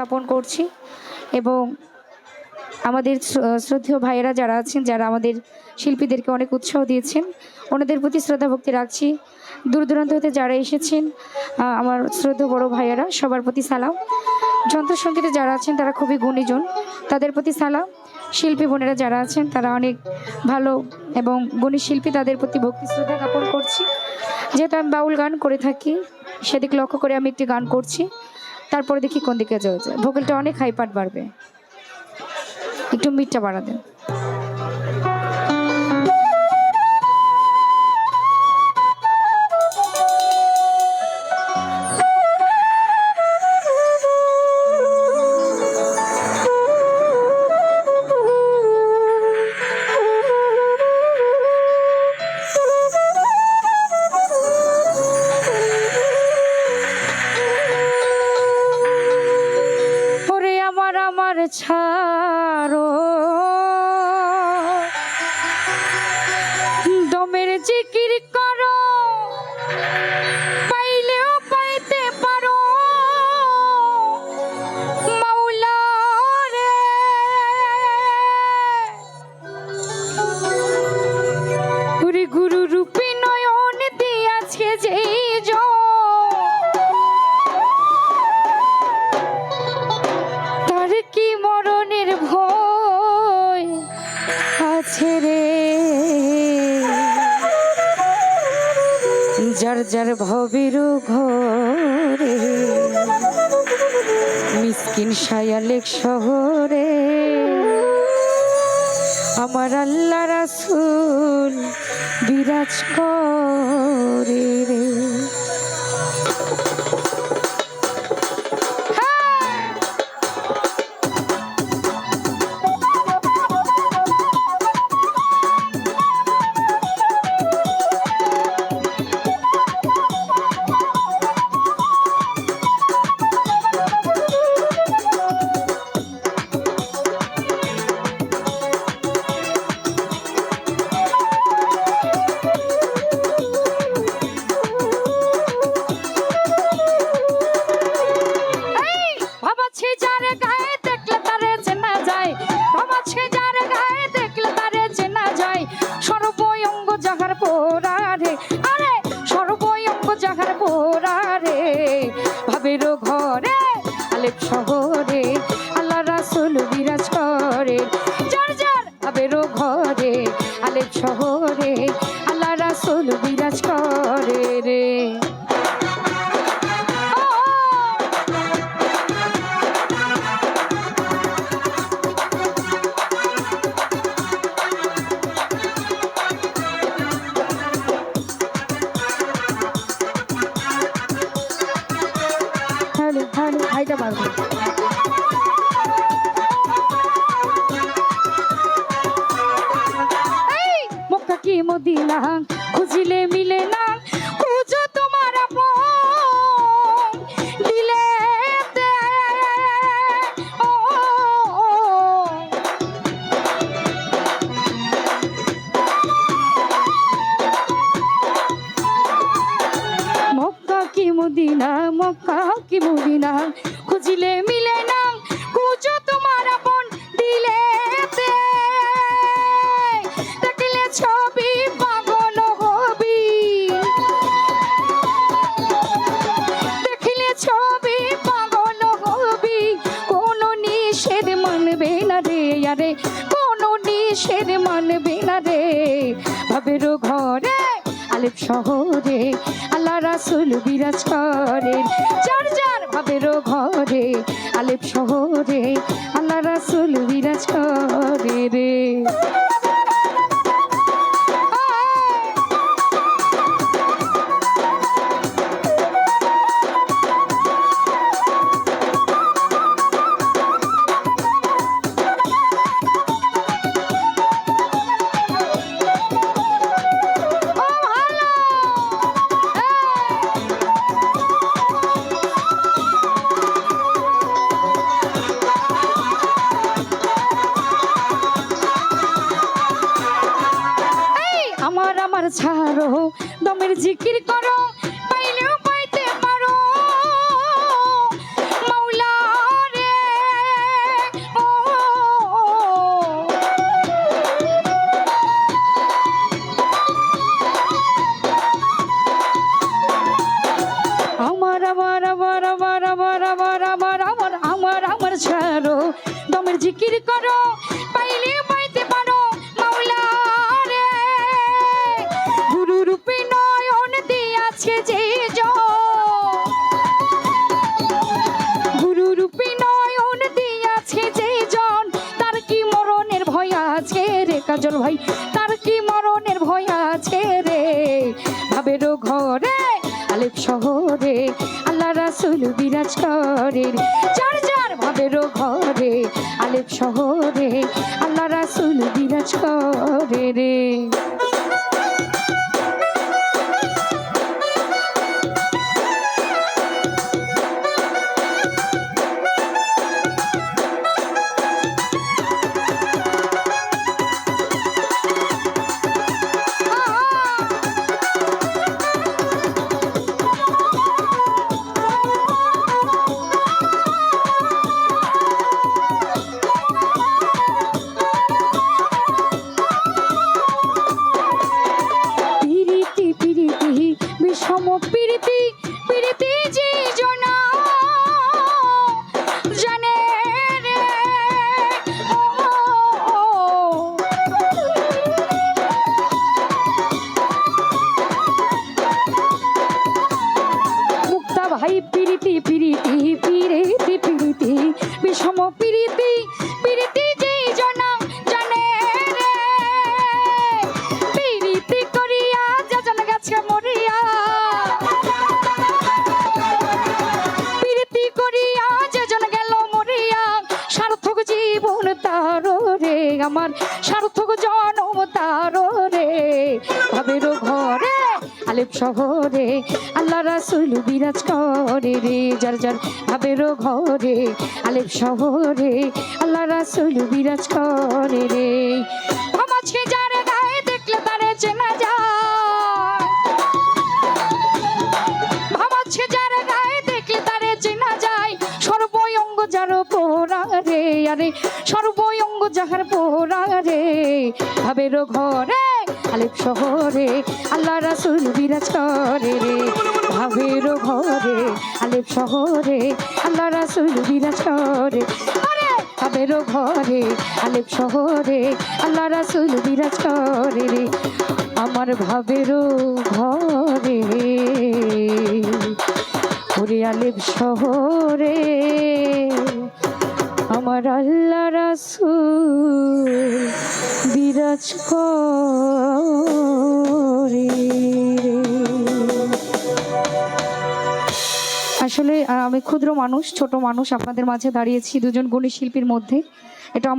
জ্ঞাপন করছি এবং আমাদের শ্র- শ্রদ্ধেয় ভাইয়েরা যারা আছেন, যারা আমাদের শিল্পীদেরকে অনেক উৎসাহ দিয়েছেন, ওনাদের প্রতি শ্রদ্ধা ভক্তি রাখছি। দূর দূরান্ত হতে যারা এসেছেন আমার শ্রদ্ধ বড় ভাইয়েরা, সবার প্রতি সালাম। যন্ত্রসঙ্গীতে যারা আছেন, তারা খুবই গুণীজন। তাদের প্রতি সালাম। শিল্পী বোনেরা যারা আছেন, তারা অনেক ভালো এবং গুণী শিল্পী, তাদের প্রতি ভক্তি শ্রদ্ধা জ্ঞাপন করছি। যেহেতু আমি বাউল গান করে থাকি, সেদিক লক্ষ্য করে আমি একটি গান করছি। তারপরে দেখি কোন দিকে যায়। ভোকালটা অনেক হাইপার বাড়বে। একটু মিটটা বাড়া দেন ছাড়ো যার যার ভবের ঘরে মিসকিন সায়ালেক শহরে আমার আল্লাহ রাসুল বিরাজ করে রে। যায়। সর্বয়ঙ্গ যাহার পোড়ারে আরে সর্বয়ঙ্গ যাহার পোড়ারে ভাবের ঘরে, আলেপ শহরে, আল্লাহ রাসুল বিরাজ করে। যার যার ভাবের ঘরে, আলেপ শহরে, আল্লাহ রাসুল বিরাজ মদিনা খুঁজিলে মিলে না, খুঁজো তোমার দিলে। মক্কা কি মদিনা, মক্কা কি মদিনা, খুঁজিলে মিলে না শহরে, আল্লাহ রাসুল বিরাজ করেন। যার যার ভাবের ঘরে, আলেপ শহরে, আল্লাহ রাসুল বিরাজ করে রে। করো, দমের জিকির করো, পাইলেও পাইতে পারো। মাওলা রে আমার আমার আমার আমার আমার আমার আমার আমার আমার আমার ছাড়ো, দমের জিকির করো রাসুল বিরাজ করে চার চার ভাবের ঘরে আলেপ শহরে আল্লাহ রাসুল বিরাজ করে রে পিরিতি, বিষম প্রীতি প্রীতি যে জনা জানে রে। প্রীতি করিয়া যজন গাছে মরিয়া। প্রীতি করিয়া জন গেল মরিয়া। সার্থক জীবন তার রে আমার, সার্থক শহরে, আল্লাহ রাসুল বিরাজ করে রে, যার যার ভাবের ঘরে আলেপ শহরে, আল্লাহ রাসুল বিরাজ করে রে। যার গায়ে দেখলে তারে চেনা যায়। তারে চেনা যায়। যার রে, আরে সর্বয়ঙ্গ যাহার পোড়া রে ভাবের ঘরে আলেপ শহরে, আল্লাহ রাসুল বিরাজ করে রে, ভাবের ঘরে আলেপ শহরে, আল্লাহ রাসুল বিরাজ করে। ভাবের ঘরে আলেপ শহরে, আল্লাহ রাসুল বিরাজ করে রে, আমার ভাবেরও ঘরে ওরে আলেপ শহরে, আমার আল্লাহ রাসুল বিরাজ করে আসলে আমি ক্ষুদ্র মানুষ, ছোট মানুষ, আপনাদের মাঝে দাঁড়িয়েছি দুজন গুণী শিল্পীর মধ্যে। এটা আমার